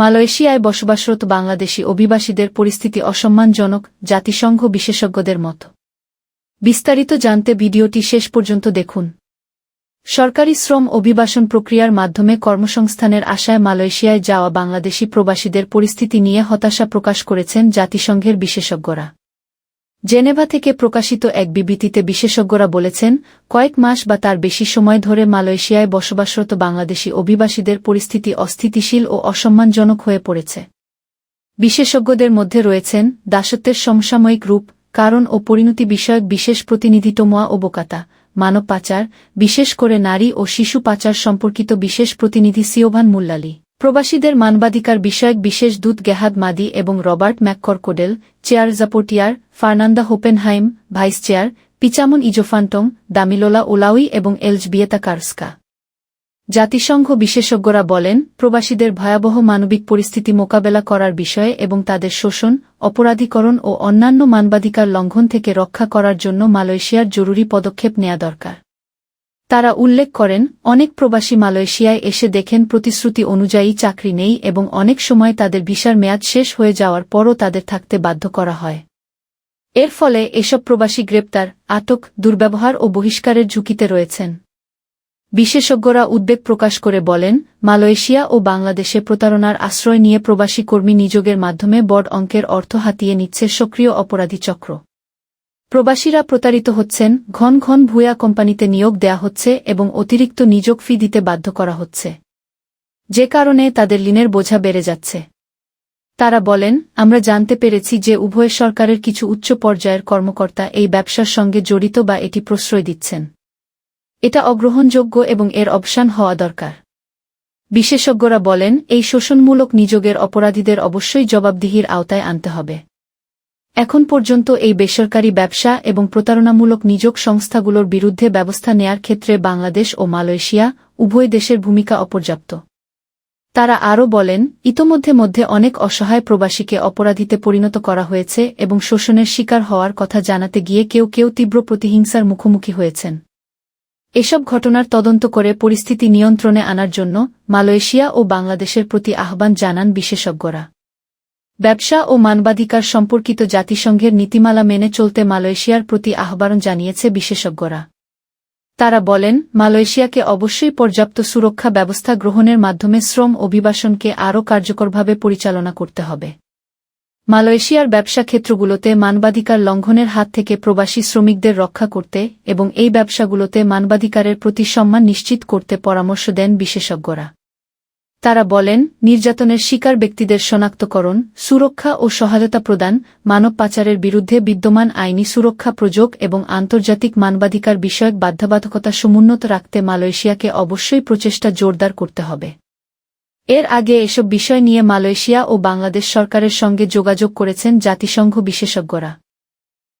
মালয়েশিয়ায় বসবাসরত বাংলাদেশি অভিবাসীদের পরিস্থিতি অসম্মানজনক, জাতিসংঘ বিশেষজ্ঞদের মতো। বিস্তারিত জানতে ভিডিওটি শেষ পর্যন্ত দেখুন। সরকারি শ্রম অভিবাসন প্রক্রিয়ার মাধ্যমে কর্মসংস্থানের আশায় মালয়েশিয়ায় যাওয়া বাংলাদেশি প্রবাসীদের পরিস্থিতি নিয়ে হতাশা প্রকাশ করেছেন জাতিসংঘের বিশেষজ্ঞরা। জেনেভা থেকে প্রকাশিত এক বিবৃতিতে বিশেষজ্ঞরা বলেছেন, কয়েক মাস বা তার বেশি সময় ধরে মালয়েশিয়ায় বসবাসরত বাংলাদেশি অভিবাসীদের পরিস্থিতি অস্থিতিশীল ও অসম্মানজনক হয়ে পড়েছে। বিশেষজ্ঞদের মধ্যে রয়েছেন, দাসত্বের সমসাময়িক রূপ, কারণ ও পরিণতি বিষয়ক বিশেষ প্রতিনিধি টোমোয়া ও বোকাতা মানব পাচার, বিশেষ করে নারী ও শিশু পাচার সম্পর্কিত বিশেষ প্রতিনিধি সিওভান মুল্লালি। প্রবাসীদের মানবাধিকার বিষয়ক বিশেষ দূত গেহাদ মাদি এবং Robert McCorquodale, chair জাপোটিয়ার, Fernanda Hopenhaym, vice chair, Pichamon Yeophantong, Damilola Olawuyi এবং এলজবিয়েতা কার্সকা। জাতিসংঘ বিশেষজ্ঞরা বলেন, প্রবাসীদের ভয়াবহ মানবিক পরিস্থিতি মোকাবেলা করার বিষয়ে এবং তাদের শোষণ, অপরাধীকরণ ও অন্যান্য মানবাধিকার লঙ্ঘন থেকে রক্ষা করার জন্য মালয়েশিয়ার জরুরি পদক্ষেপ নেওয়া দরকার। তারা উল্লেখ করেন, অনেক প্রবাসী মালয়েশিয়ায় এসে দেখেন প্রতিশ্রুতি অনুযায়ী চাকরি নেই এবং অনেক সময় তাদের ভিসার মেয়াদ শেষ হয়ে যাওয়ার পরও তাদের থাকতে বাধ্য করা হয়। এর ফলে এসব প্রবাসী গ্রেপ্তার, আটক, দুর্ব্যবহার ও বহিষ্কারের ঝুঁকিতে রয়েছেন। বিশেষজ্ঞরা উদ্বেগ প্রকাশ করে বলেন, মালয়েশিয়া ও বাংলাদেশে প্রতারণার আশ্রয় নিয়ে প্রবাসী কর্মী নিযোগের মাধ্যমে বড় অঙ্কের অর্থ হাতিয়ে নিচ্ছে সক্রিয় অপরাধী চক্র। প্রবাসীরা প্রতারিত হচ্ছেন, ঘন ঘন ভুয়া কোম্পানিতে নিয়োগ দেয়া হচ্ছে এবং অতিরিক্ত নিযোগ ফি দিতে বাধ্য করা হচ্ছে। যে কারণে তাদের ঋণের বোঝা বেড়ে যাচ্ছে। তারা বলেন, আমরা জানতে পেরেছি যে উভয় সরকারের কিছু উচ্চ পর্যায়ের কর্মকর্তা এই ব্যবসার সঙ্গে জড়িত বা এটি প্রশ্রয় দিচ্ছেন। এটা অগ্রহণযোগ্য এবং এর অবসান হওয়া দরকার। বিশেষজ্ঞরা বলেন, এই শোষণমূলক নিযোগের অপরাধীদের অবশ্যই জবাবদিহির আওতায় আনতে হবে। এখন পর্যন্ত এই বেসরকারি ব্যবসা এবং প্রতারণামূলক নিযোগ সংস্থাগুলোর বিরুদ্ধে ব্যবস্থা নেয়ার ক্ষেত্রে বাংলাদেশ ও মালয়েশিয়া উভয় দেশের ভূমিকা অপর্যাপ্ত। তারা আরও বলেন, ইতোমধ্যে মধ্যে অনেক অসহায় প্রবাসীকে অপরাধীতে পরিণত করা হয়েছে এবং শোষণের শিকার হওয়ার কথা জানাতে গিয়ে কেউ কেউ তীব্র প্রতিহিংসার মুখোমুখি হয়েছেন। এসব ঘটনার তদন্ত করে পরিস্থিতি নিয়ন্ত্রণে আনার জন্য মালয়েশিয়া ও বাংলাদেশের প্রতি আহ্বান জানান বিশেষজ্ঞরা। ব্যবসা ও মানবাধিকার সম্পর্কিত জাতিসংঘের নীতিমালা মেনে চলতে মালয়েশিয়ার প্রতি আহ্বান জানিয়েছে বিশেষজ্ঞরা। তারা বলেন, মালয়েশিয়াকে অবশ্যই পর্যাপ্ত সুরক্ষা ব্যবস্থা গ্রহণের মাধ্যমে শ্রম অভিবাসনকে আরও কার্যকরভাবে পরিচালনা করতে হবে। মালয়েশিয়ার ব্যবসা ক্ষেত্রগুলোতে মানবাধিকার লঙ্ঘনের হাত থেকে প্রবাসী শ্রমিকদের রক্ষা করতে এবং এই ব্যবসাগুলোতে মানবাধিকারের প্রতি সম্মান নিশ্চিত করতে পরামর্শ দেন বিশেষজ্ঞরা। তারা বলেন, নির্যাতনের শিকার ব্যক্তিদের শনাক্তকরণ, সুরক্ষা ও সহায়তা প্রদান, মানব পাচারের বিরুদ্ধে বিদ্যমান আইনি সুরক্ষা প্রযোগ এবং আন্তর্জাতিক মানবাধিকার বিষয়ক বাধ্যবাধকতা সমুন্নত রাখতে মালয়েশিয়াকে অবশ্যই প্রচেষ্টা জোরদার করতে হবে। এর আগে এসব বিষয় নিয়ে মালয়েশিয়া ও বাংলাদেশ সরকারের সঙ্গে যোগাযোগ করেছেন জাতিসংঘ বিশেষজ্ঞরা।